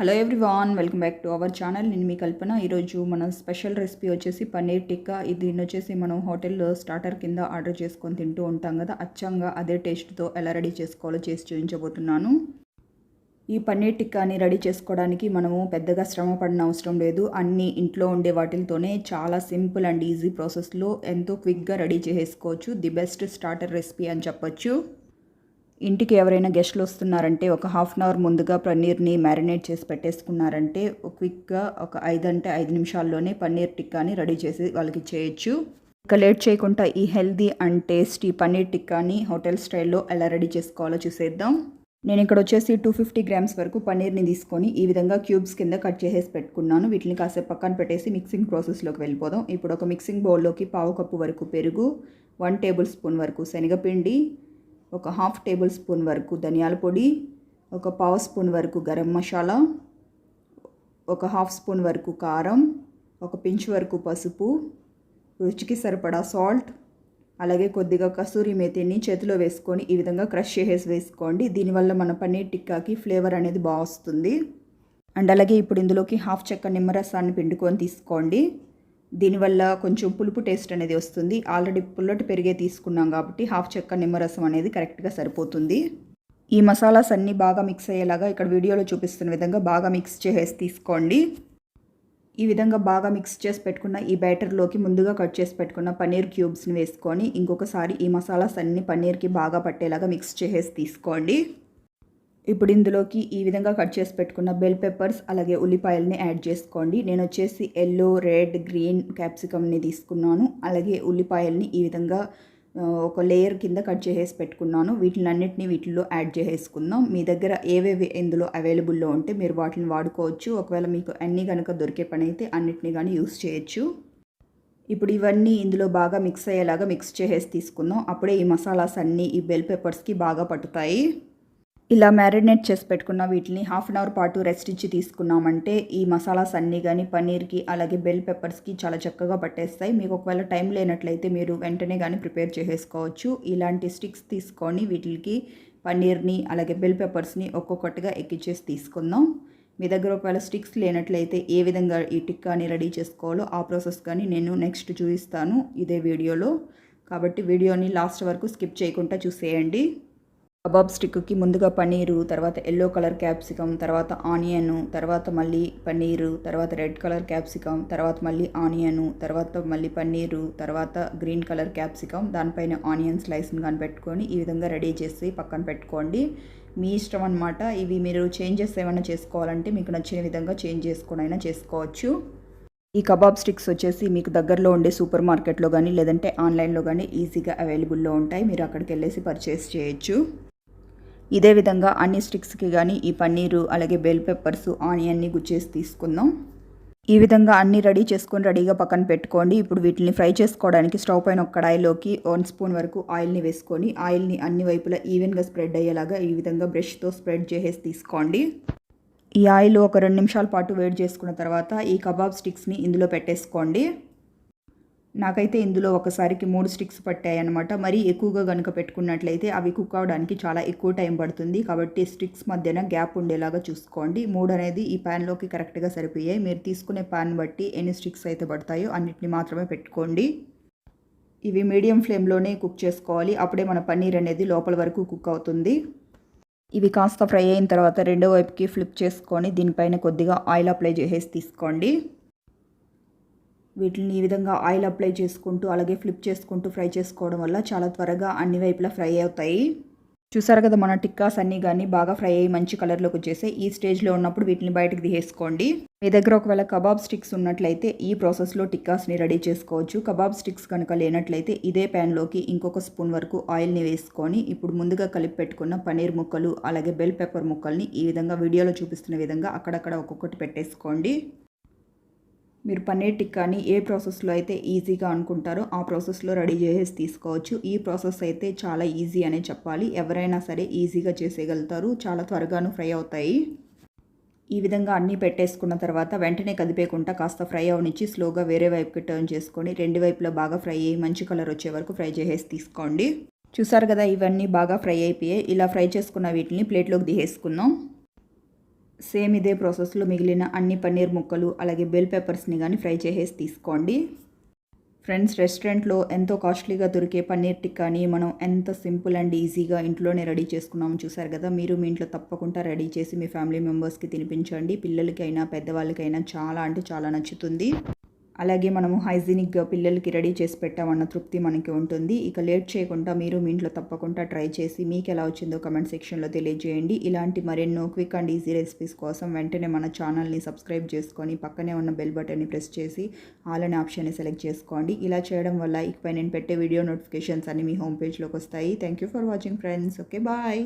Hello everyone welcome back to our channel నేను మీ కల్పన. ఈరోజు మన స్పెషల్ రెసిపీ వచ్చేసి పన్నీర్ టిక్కా. ఇది దీన్ని వచ్చేసి మనం హోటల్లో స్టార్టర్ కింద ఆర్డర్ చేసుకొని తింటూ ఉంటాం కదా. అచ్చంగా అదే టేస్ట్తో ఎలా రెడీ చేసుకోవాలో చేసి చూపించబోతున్నాను. ఈ పన్నీర్ టిక్కాని రెడీ చేసుకోవడానికి మనము పెద్దగా శ్రమ పడిన అవసరం లేదు. అన్ని ఇంట్లో ఉండే వాటితోనే చాలా సింపుల్ అండ్ ఈజీ ప్రాసెస్లో ఎంతో క్విక్గా రెడీ చేసుకోవచ్చు. ది బెస్ట్ స్టార్టర్ రెసిపీ అని చెప్పొచ్చు. ఇంటికి ఎవరైనా గెస్ట్లు వస్తున్నారంటే ఒక హాఫ్ అన్ అవర్ ముందుగా పన్నీర్ని మ్యారినేట్ చేసి పెట్టేసుకున్నారంటే క్విక్గా ఒక ఐదు అంటే ఐదు నిమిషాల్లోనే పన్నీర్ టిక్కాని రెడీ చేసి వాళ్ళకి చేయొచ్చు ఇక లేట్ చేయకుండా ఈ హెల్దీ అండ్ టేస్టీ పన్నీర్ టిక్కాని హోటల్ స్టైల్లో ఎలా రెడీ చేసుకోవాలో చూసేద్దాం. నేను ఇక్కడ వచ్చేసి టూ ఫిఫ్టీ గ్రామ్స్ వరకు పన్నీర్ని తీసుకొని ఈ విధంగా క్యూబ్స్ కింద కట్ చేసేసి పెట్టుకున్నాను. వీటిని కాసేపు పక్కన పెట్టేసి మిక్సింగ్ ప్రాసెస్లోకి వెళ్ళిపోదాం. ఇప్పుడు ఒక మిక్సింగ్ బౌల్లోకి పావు కప్పు వరకు పెరుగు వన్ టేబుల్ స్పూన్ వరకు శనగపిండి ఒక హాఫ్ టేబుల్ స్పూన్ వరకు ధనియాల పొడి ఒక పావు స్పూన్ వరకు గరం మసాలా ఒక హాఫ్ స్పూన్ వరకు కారం ఒక పించ్ వరకు పసుపు రుచికి సరిపడా సాల్ట్ అలాగే కొద్దిగా కసూరి మేతిని చేతిలో వేసుకొని ఈ విధంగా క్రష్ చేసేసి వేసుకోండి. దీనివల్ల మన పన్నీర్ టిక్కాకి ఫ్లేవర్ అనేది బాగా వస్తుంది. అండ్ అలాగే ఇప్పుడు ఇందులోకి హాఫ్ చెక్క నిమ్మరసాన్ని పిండుకొని తీసుకోండి. దీనివల్ల కొంచెం పులుపు టేస్ట్ అనేది వస్తుంది. ఆల్రెడీ పుల్లటి పెరిగే తీసుకున్నాం కాబట్టి హాఫ్ చెక్క నిమ్మరసం అనేది కరెక్ట్గా సరిపోతుంది. ఈ మసాలాస్ అన్నీ బాగా మిక్స్ అయ్యేలాగా ఇక్కడ వీడియోలో చూపిస్తున్న విధంగా బాగా మిక్స్ చేసేసి తీసుకోండి. ఈ విధంగా బాగా మిక్స్ చేసి పెట్టుకున్న ఈ బ్యాటర్లోకి ముందుగా కట్ చేసి పెట్టుకున్న పన్నీర్ క్యూబ్స్ని వేసుకొని ఇంకొకసారి ఈ మసాలాస్ అన్ని పన్నీర్కి బాగా పట్టేలాగా మిక్స్ చేసేసి తీసుకోండి. ఇప్పుడు ఇందులోకి ఈ విధంగా కట్ చేసి పెట్టుకున్న బెల్ పెప్పర్స్ అలాగే ఉల్లిపాయలని యాడ్ చేసుకోండి. నేను వచ్చేసి ఎల్లో రెడ్ గ్రీన్ క్యాప్సికమ్ని తీసుకున్నాను. అలాగే ఉల్లిపాయల్ని ఈ విధంగా ఒక లేయర్ కింద కట్ చేసేసి పెట్టుకున్నాను. వీటిని అన్నిటిని వీటిల్లో యాడ్ చేసేసుకుందాం. మీ దగ్గర ఏవేవి ఇందులో అవైలబుల్లో ఉంటే మీరు వాటిని వాడుకోవచ్చు. ఒకవేళ మీకు అన్నీ కనుక దొరికే పని అయితే అన్నిటిని కానీ యూస్ చేయొచ్చు. ఇప్పుడు ఇవన్నీ ఇందులో బాగా మిక్స్ అయ్యేలాగా మిక్స్ చేసేసి తీసుకుందాం. అప్పుడే ఈ మసాలాస్ అన్నీ ఈ బెల్ పెప్పర్స్కి బాగా పట్టుతాయి. ఇలా మ్యారినేట్ చేసి పెట్టుకున్న వీటిని హాఫ్ అన్ అవర్ పాటు రెస్ట్ ఇచ్చి తీసుకున్నామంటే ఈ మసాలాస్ అన్నీ కానీ పన్నీర్కి అలాగే బెల్ పెప్పర్స్కి చాలా చక్కగా పట్టేస్తాయి. మీకు ఒకవేళ టైం లేనట్లయితే మీరు వెంటనే కానీ ప్రిపేర్ చేసేసుకోవచ్చు. ఇలాంటి స్టిక్స్ తీసుకొని వీటికి పన్నీర్ని అలాగే బెల్ పెప్పర్స్ని ఒక్కొక్కటిగా ఎక్కిచ్చేసి తీసుకుందాం. మీ దగ్గర ఒకవేళ స్టిక్స్ లేనట్లయితే ఏ విధంగా ఈ టిక్కాని రెడీ చేసుకోవాలో ఆ ప్రాసెస్ కానీ నేను నెక్స్ట్ చూపిస్తాను ఇదే వీడియోలో. కాబట్టి వీడియోని లాస్ట్ వరకు స్కిప్ చేయకుండా చూసేయండి. కబాబ్ స్టిక్కి ముందుగా పన్నీరు తర్వాత ఎల్లో కలర్ క్యాప్సికమ్ తర్వాత ఆనియను తర్వాత మళ్ళీ పన్నీరు తర్వాత రెడ్ కలర్ క్యాప్సికమ్ తర్వాత మళ్ళీ ఆనియను తర్వాత మళ్ళీ పన్నీరు తర్వాత గ్రీన్ కలర్ క్యాప్సికమ్ దానిపైన ఆనియన్ స్లైస్ని కానీ పెట్టుకొని ఈ విధంగా రెడీ చేసి పక్కన పెట్టుకోండి. మీ ఇష్టం అనమాట ఇవి మీరు చేంజెస్ ఏమైనా చేసుకోవాలంటే మీకు నచ్చిన విధంగా చేంజ్ చేసుకొని అయినా చేసుకోవచ్చు. ఈ కబాబ్ స్టిక్స్ వచ్చేసి మీకు దగ్గరలో ఉండే సూపర్ మార్కెట్లో కానీ లేదంటే ఆన్లైన్లో కానీ ఈజీగా అవైలబుల్లో ఉంటాయి. మీరు అక్కడికి వెళ్ళేసి పర్చేస్ చేయొచ్చు. ఇదే విధంగా అన్ని స్టిక్స్కి కానీ ఈ పన్నీరు అలాగే బెల్ పెప్పర్స్ ఆనియన్ని గుచ్చేసి తీసుకుందాం. ఈ విధంగా అన్ని రెడీ చేసుకొని రెడీగా పక్కన పెట్టుకోండి. ఇప్పుడు వీటిని ఫ్రై చేసుకోవడానికి స్టవ్ పైన ఒక కడాయిలోకి వన్ స్పూన్ వరకు ఆయిల్ని వేసుకొని ఆయిల్ని అన్ని వైపులా ఈవెన్గా స్ప్రెడ్ అయ్యేలాగా ఈ విధంగా బ్రష్తో స్ప్రెడ్ చేసేసి తీసుకోండి. ఈ ఆయిల్ ఒక రెండు నిమిషాల పాటు వేడి చేసుకున్న తర్వాత ఈ కబాబ్ స్టిక్స్ని ఇందులో పెట్టేసుకోండి. నాకైతే ఇందులో ఒకసారికి మూడు స్టిక్స్ పట్టాయి అనమాట మరీ ఎక్కువగా కనుక పెట్టుకున్నట్లయితే అవి కుక్ అవడానికి చాలా ఎక్కువ టైం పడుతుంది. కాబట్టి స్టిక్స్ మధ్యన గ్యాప్ ఉండేలాగా చూసుకోండి. మూడు అనేది ఈ ప్యాన్లోకి కరెక్ట్గా సరిపోయాయి. మీరు తీసుకునే ప్యాన్ బట్టి ఎన్ని స్టిక్స్ అయితే పడతాయో అన్నిటిని మాత్రమే పెట్టుకోండి. ఇవి మీడియం ఫ్లేమ్లోనే కుక్ చేసుకోవాలి. అప్పుడే మన పన్నీర్ అనేది లోపల వరకు కుక్ అవుతుంది. ఇవి కాస్త ఫ్రై అయిన తర్వాత రెండో వైపుకి ఫ్లిప్ చేసుకొని దీనిపైన కొద్దిగా ఆయిల్ అప్లై చేసేసి తీసుకోండి. వీటిని ఈ విధంగా ఆయిల్ అప్లై చేసుకుంటూ అలాగే ఫ్లిప్ చేసుకుంటూ ఫ్రై చేసుకోవడం వల్ల చాలా త్వరగా అన్ని వైపులా ఫ్రై అవుతాయి. చూసారు కదా మన టిక్కాస్ అన్నీ కానీ బాగా ఫ్రై అయ్యి మంచి కలర్లోకి వచ్చేసి ఈ స్టేజ్లో ఉన్నప్పుడు వీటిని బయటకు తీసేసుకోండి. మీ దగ్గర ఒకవేళ కబాబ్ స్టిక్స్ ఉన్నట్లయితే ఈ ప్రాసెస్లో టిక్కాస్ని రెడీ చేసుకోవచ్చు. కబాబ్ స్టిక్స్ కనుక లేనట్లయితే ఇదే ప్యాన్లోకి ఇంకొక స్పూన్ వరకు ఆయిల్ని వేసుకొని ఇప్పుడు ముందుగా కలిపి పెట్టుకున్న పనీర్ ముక్కలు అలాగే బెల్ పెప్పర్ ముక్కల్ని ఈ విధంగా వీడియోలో చూపిస్తున్న విధంగా అక్కడక్కడ ఒక్కొక్కటి పెట్టేసుకోండి. మీరు పన్నీర్ టిక్కాని ఏ ప్రాసెస్లో అయితే ఈజీగా అనుకుంటారో ఆ ప్రాసెస్లో రెడీ చేసేసి తీసుకోవచ్చు. ఈ ప్రాసెస్ అయితే చాలా ఈజీ అనే చెప్పాలి. ఎవరైనా సరే ఈజీగా చేసేయగలుగుతారు. చాలా త్వరగాను ఫ్రై అవుతాయి. ఈ విధంగా అన్నీ పెట్టేసుకున్న తర్వాత వెంటనే కదిపేకుండా కాస్త ఫ్రై అవనిచ్చి స్లోగా వేరే వైపుకి టర్న్ చేసుకొని రెండు వైపులో బాగా ఫ్రై అయ్యి మంచి కలర్ వచ్చే వరకు ఫ్రై చేసేసి తీసుకోండి. చూసారు కదా ఇవన్నీ బాగా ఫ్రై అయిపోయాయి. ఇలా ఫ్రై చేసుకున్న వీటిని ప్లేట్లోకి దిగేసుకుందాం సేమ్ ఇదే ప్రాసెస్లో మిగిలిన అన్ని పన్నీర్ ముక్కలు అలాగే బెల్ పెప్పర్స్ని కానీ ఫ్రై చేసేసి తీసుకోండి. ఫ్రెండ్స్ రెస్టారెంట్లో ఎంతో కాస్ట్లీగా దొరికే పన్నీర్ టిక్కాని మనం ఎంత సింపుల్ అండ్ ఈజీగా ఇంట్లోనే రెడీ చేసుకున్నాము చూసారు కదా మీరు మీ ఇంట్లో తప్పకుండా రెడీ చేసి మీ ఫ్యామిలీ మెంబర్స్కి తినిపించండి. పిల్లలకైనా పెద్దవాళ్ళకైనా చాలా అంటే చాలా నచ్చుతుంది. అలాగే మనము హైజీనిక్గా పిల్లలకి రెడీ చేసి పెట్టామన్న తృప్తి మనకి ఉంటుంది. ఇక లేట్ చేయకుండా మీరు మీ ఇంట్లో తప్పకుండా ట్రై చేసి మీకు ఎలా వచ్చిందో కమెంట్ సెక్షన్లో తెలియజేయండి. ఇలాంటి మరెన్నో క్విక్ అండ్ ఈజీ రెసిపీస్ కోసం వెంటనే మన ఛానల్ని సబ్స్క్రైబ్ చేసుకొని పక్కనే ఉన్న బెల్ బటన్ని ప్రెస్ చేసి ఆల్ అనే ఆప్షన్ని సెలెక్ట్ చేసుకోండి. ఇలా చేయడం వల్ల ఇకపై నేను పెట్టే వీడియో నోటిఫికేషన్స్ అన్ని మీ హోమ్ పేజ్లోకి వస్తాయి. Thank you for watching friends. Okay bye.